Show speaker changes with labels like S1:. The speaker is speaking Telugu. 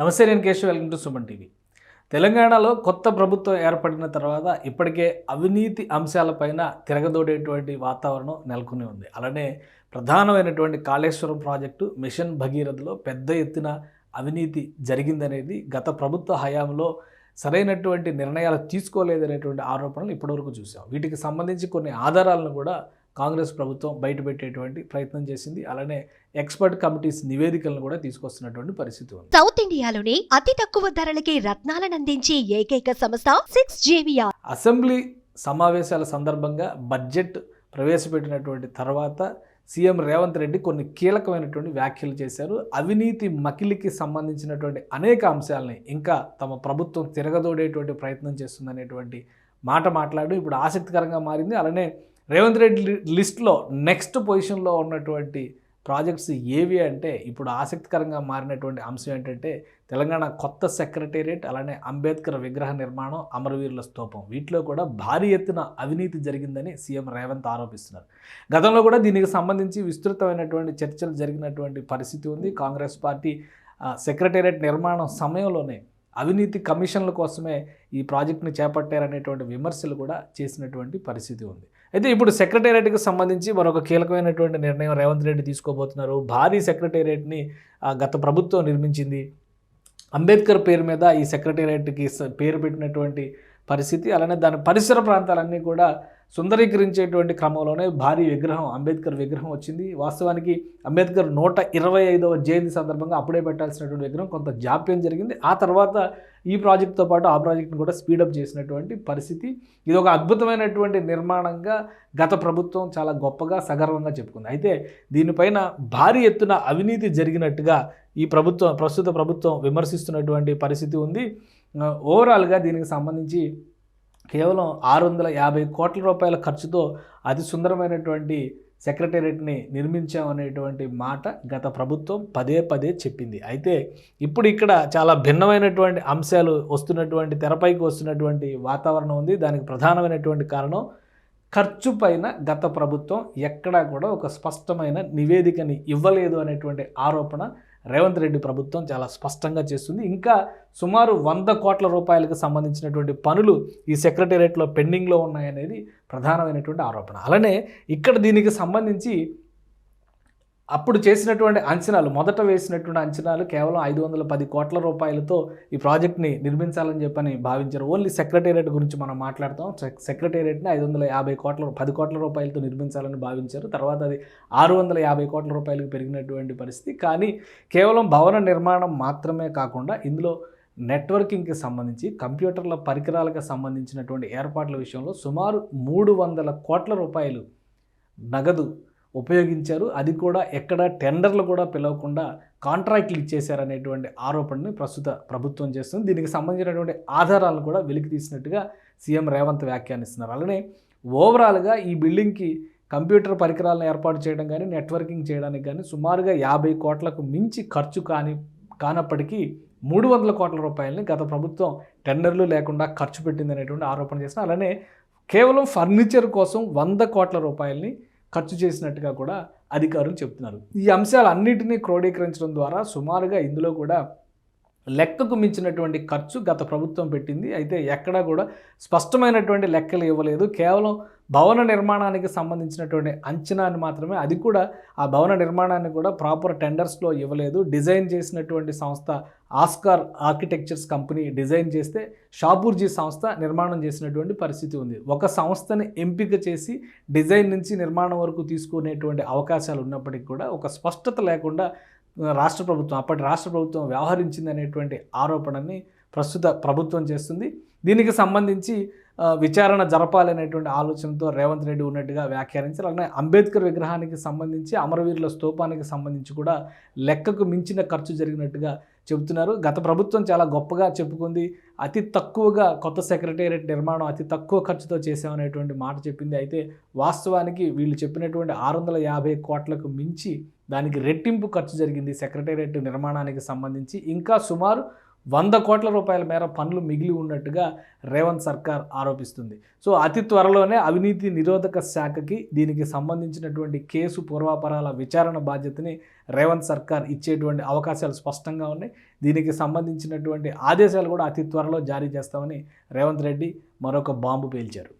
S1: నమస్తే నేను Keshav. Welcome to Suman TV. తెలంగాణలో కొత్త ప్రభుత్వం ఏర్పడిన తర్వాత ఇప్పటికే అవినీతి అంశాలపైన తిరగదోడేటువంటి వాతావరణం నెలకొని ఉంది. అలానే ప్రధానమైనటువంటి కాళేశ్వరం ప్రాజెక్టు మిషన్ భగీరథలో పెద్ద ఎత్తున అవినీతి జరిగిందనేది గత ప్రభుత్వ హయాంలో సరైనటువంటి నిర్ణయాలు తీసుకోలేదనేటువంటి ఆరోపణలు ఇప్పటివరకు చూసాం వీటికి సంబంధించి కొన్ని ఆధారాలను కూడా కాంగ్రెస్ ప్రభుత్వం బయటపెట్టేటువంటి ప్రయత్నం చేసింది. అలానే ఎక్స్పర్ట్ కమిటీస్ నివేదికలను కూడా తీసుకొస్తున్నటువంటి పరిస్థితి ఉంది.
S2: సౌత్ ఇండియాలోనే అతి తక్కువ ధరలకి రత్నాలనందించే ఏకైక సంస్థ సిక్స్ జేవియా
S1: అసెంబ్లీ సమావేశాల సందర్భంగా బడ్జెట్ ప్రవేశపెట్టినటువంటి తర్వాత సీఎం రేవంత్ రెడ్డి కొన్ని కీలకమైనటువంటి వ్యాఖ్యలు చేశారు. అవినీతి మకిలికి సంబంధించినటువంటి అనేక అంశాలని ఇంకా తమ ప్రభుత్వం తిరగదోడేటువంటి ప్రయత్నం చేస్తుందనేటువంటి మాట మాట్లాడు. ఇప్పుడు ఆసక్తికరంగా మారింది. అలానే రేవంత్ రెడ్డి లిస్ట్లో నెక్స్ట్ పొజిషన్లో ఉన్నటువంటి ప్రాజెక్ట్స్ ఏవి అంటే ఇప్పుడు ఆసక్తికరంగా మారినటువంటి అంశం ఏంటంటే తెలంగాణ కొత్త సెక్రటేరియట్ అలానే అంబేద్కర్ విగ్రహ నిర్మాణం అమరవీరుల స్తూపం. వీటిలో కూడా భారీ ఎత్తున అవినీతి జరిగిందని సీఎం రేవంత్ ఆరోపిస్తున్నారు. గతంలో కూడా దీనికి సంబంధించి విస్తృతమైనటువంటి చర్చలు జరిగినటువంటి పరిస్థితి ఉంది. కాంగ్రెస్ పార్టీ సెక్రటేరియట్ నిర్మాణం సమయంలోనే అవినీతి కమిషన్ల కోసమే ఈ ప్రాజెక్టుని చేపట్టారనేటువంటి విమర్శలు కూడా చేసినటువంటి పరిస్థితి ఉంది. అయితే ఇప్పుడు సెక్రటేరియట్కి సంబంధించి మరొక కీలకమైనటువంటి నిర్ణయం రేవంత్ రెడ్డి తీసుకోబోతున్నారు. భారీ సెక్రటేరియట్ని ఆ, గత ప్రభుత్వం నిర్మించింది. అంబేద్కర్ పేరు మీద ఈ సెక్రటేరియట్కి పేరు పెట్టినటువంటి పరిస్థితి అలానే దాని పరిసర ప్రాంతాలన్నీ కూడా సుందరీకరించేటువంటి క్రమంలోనే భారీ విగ్రహం అంబేద్కర్ విగ్రహం వచ్చింది. వాస్తవానికి అంబేద్కర్ నూట ఇరవై ఐదవ జయంతి సందర్భంగా అప్పుడే పెట్టాల్సినటువంటి విగ్రహం కొంత జాప్యం జరిగింది. ఆ తర్వాత ఈ ప్రాజెక్ట్తో పాటు ఆ ప్రాజెక్ట్ని కూడా స్పీడప్ చేసినటువంటి పరిస్థితి. ఇది ఒక అద్భుతమైనటువంటి నిర్మాణంగా గత ప్రభుత్వం చాలా గొప్పగా సగర్వంగా చెప్పుకుంది. అయితే దీనిపైన భారీ ఎత్తున అవినీతి జరిగినట్టుగా ఈ ప్రభుత్వం ప్రస్తుత ప్రభుత్వం విమర్శిస్తున్నటువంటి పరిస్థితి ఉంది. ఓవరాల్గా దీనికి సంబంధించి కేవలం ఆరు వందల యాభై కోట్ల రూపాయల ఖర్చుతో అతి సుందరమైనటువంటి సెక్రటేరియట్ని నిర్మించామనేటువంటి మాట గత ప్రభుత్వం పదే పదే చెప్పింది. అయితే ఇప్పుడు ఇక్కడ చాలా భిన్నమైనటువంటి అంశాలు వస్తున్నటువంటి తెరపైకి వస్తున్నటువంటి వాతావరణం ఉంది. దానికి ప్రధానమైనటువంటి కారణం ఖర్చు పైన గత ప్రభుత్వం ఎక్కడా కూడా ఒక స్పష్టమైన నివేదికని ఇవ్వలేదు అనేటువంటి ఆరోపణ రేవంత్ రెడ్డి ప్రభుత్వం చాలా స్పష్టంగా చేస్తుంది. ఇంకా సుమారు వంద కోట్ల రూపాయలకు సంబంధించినటువంటి పనులు ఈ సెక్రటేరియట్లో పెండింగ్లో ఉన్నాయనేది ప్రధానమైనటువంటి ఆరోపణ. అలానే ఇక్కడ దీనికి సంబంధించి అప్పుడు చేసినటువంటి అంచనాలు మొదట వేసినటువంటి అంచనాలు కేవలం ఐదు వందల పది కోట్ల రూపాయలతో ఈ ప్రాజెక్ట్ని నిర్మించాలని చెప్పని భావించారు. ఓన్లీ సెక్రటేరియట్ గురించి మనం మాట్లాడతాం. సెక్రటేరియట్ని ఐదు వందల యాభై కోట్ల పది కోట్ల రూపాయలతో నిర్మించాలని భావించారు. తర్వాత అది ఆరు వందల యాభై కోట్ల రూపాయలకు పెరిగినటువంటి పరిస్థితి. కానీ కేవలం భవన నిర్మాణం మాత్రమే కాకుండా ఇందులో నెట్వర్కింగ్కి సంబంధించి కంప్యూటర్ల పరికరాలకు సంబంధించినటువంటి ఏర్పాట్ల విషయంలో సుమారు మూడు వందల కోట్ల రూపాయలు నగదు ఉపయోగించారు. అది కూడా ఎక్కడ టెండర్లు కూడా పిలవకుండా కాంట్రాక్ట్లు ఇచ్చేశారనేటువంటి ఆరోపణని ప్రస్తుత ప్రభుత్వం చేస్తుంది. దీనికి సంబంధించినటువంటి ఆధారాలను కూడా వెలికి తీసినట్టుగా సీఎం రేవంత్ వ్యాఖ్యానిస్తున్నారు. అలానే ఓవరాల్గా ఈ బిల్డింగ్కి కంప్యూటర్ పరికరాలను ఏర్పాటు చేయడం కానీ నెట్వర్కింగ్ చేయడానికి కానీ సుమారుగా యాభై కోట్లకు మించి ఖర్చు కాని కానప్పటికీ మూడు వందల కోట్ల రూపాయలని గత ప్రభుత్వం టెండర్లు లేకుండా ఖర్చు పెట్టింది అనేటువంటి ఆరోపణ చేసిన అలానే కేవలం ఫర్నిచర్ కోసం వంద కోట్ల రూపాయలని ఖర్చు చేసినట్టుగా కూడా అధికారులు చెప్తున్నారు. ఈ అంశాలన్నింటినీ క్రోడీకరించడం ద్వారా సుమారుగా ఇందులో కూడా లెక్కకు మించినటువంటి ఖర్చు గత ప్రభుత్వం పెట్టింది. అయితే ఎక్కడా కూడా స్పష్టమైనటువంటి లెక్కలు ఇవ్వలేదు. కేవలం భవన నిర్మాణానికి సంబంధించినటువంటి అంచనాని మాత్రమే అది కూడా ఆ భవన నిర్మాణాన్ని కూడా ప్రాపర్ టెండర్స్లో ఇవ్వలేదు. డిజైన్ చేసినటువంటి సంస్థ ఆస్కార్ ఆర్కిటెక్చర్స్ కంపెనీ డిజైన్ చేస్తే షాపూర్జీ సంస్థ నిర్మాణం చేసినటువంటి పరిస్థితి ఉంది. ఒక సంస్థని ఎంపిక చేసి డిజైన్ నుంచి నిర్మాణం వరకు తీసుకునేటువంటి అవకాశాలు ఉన్నప్పటికీ కూడా ఒక స్పష్టత లేకుండా రాష్ట్ర ప్రభుత్వం అప్పటి రాష్ట్ర ప్రభుత్వం వ్యవహరించింది అనేటువంటి ఆరోపణని ప్రస్తుత ప్రభుత్వం చేస్తుంది. దీనికి సంబంధించి విచారణ జరపాలనేటువంటి ఆలోచనతో రేవంత్ రెడ్డి ఉన్నట్టుగా వ్యాఖ్యానించారు. అలానే అంబేద్కర్ విగ్రహానికి సంబంధించి అమరవీరుల స్తూపానికి సంబంధించి కూడా లెక్కకు మించిన ఖర్చు జరిగినట్టుగా చెబుతున్నారు. గత ప్రభుత్వం చాలా గొప్పగా చెప్పుకుంది. అతి తక్కువగా కొత్త సెక్రటేరియట్ నిర్మాణం అతి తక్కువ ఖర్చుతో చేసామనేటువంటి మాట చెప్పింది. అయితే వాస్తవానికి వీళ్ళు చెప్పినటువంటి ఆరు వందల యాభై కోట్లకు మించి దానికి రెట్టింపు ఖర్చు జరిగింది సెక్రటేరియట్ నిర్మాణానికి సంబంధించి. ఇంకా సుమారు వంద కోట్ల రూపాయల మేర పనులు మిగిలి ఉన్నట్టుగా రేవంత్ సర్కార్ ఆరోపిస్తుంది. సో అతి త్వరలోనే అవినీతి నిరోధక శాఖకి దీనికి సంబంధించినటువంటి కేసు పూర్వాపరాల విచారణ బాధ్యతని రేవంత్ సర్కార్ ఇచ్చేటువంటి అవకాశాలు స్పష్టంగా ఉన్నాయి. దీనికి సంబంధించినటువంటి ఆదేశాలు కూడా అతి త్వరలో జారీ చేస్తామని రేవంత్ రెడ్డి మరొక బాంబు పేల్చారు.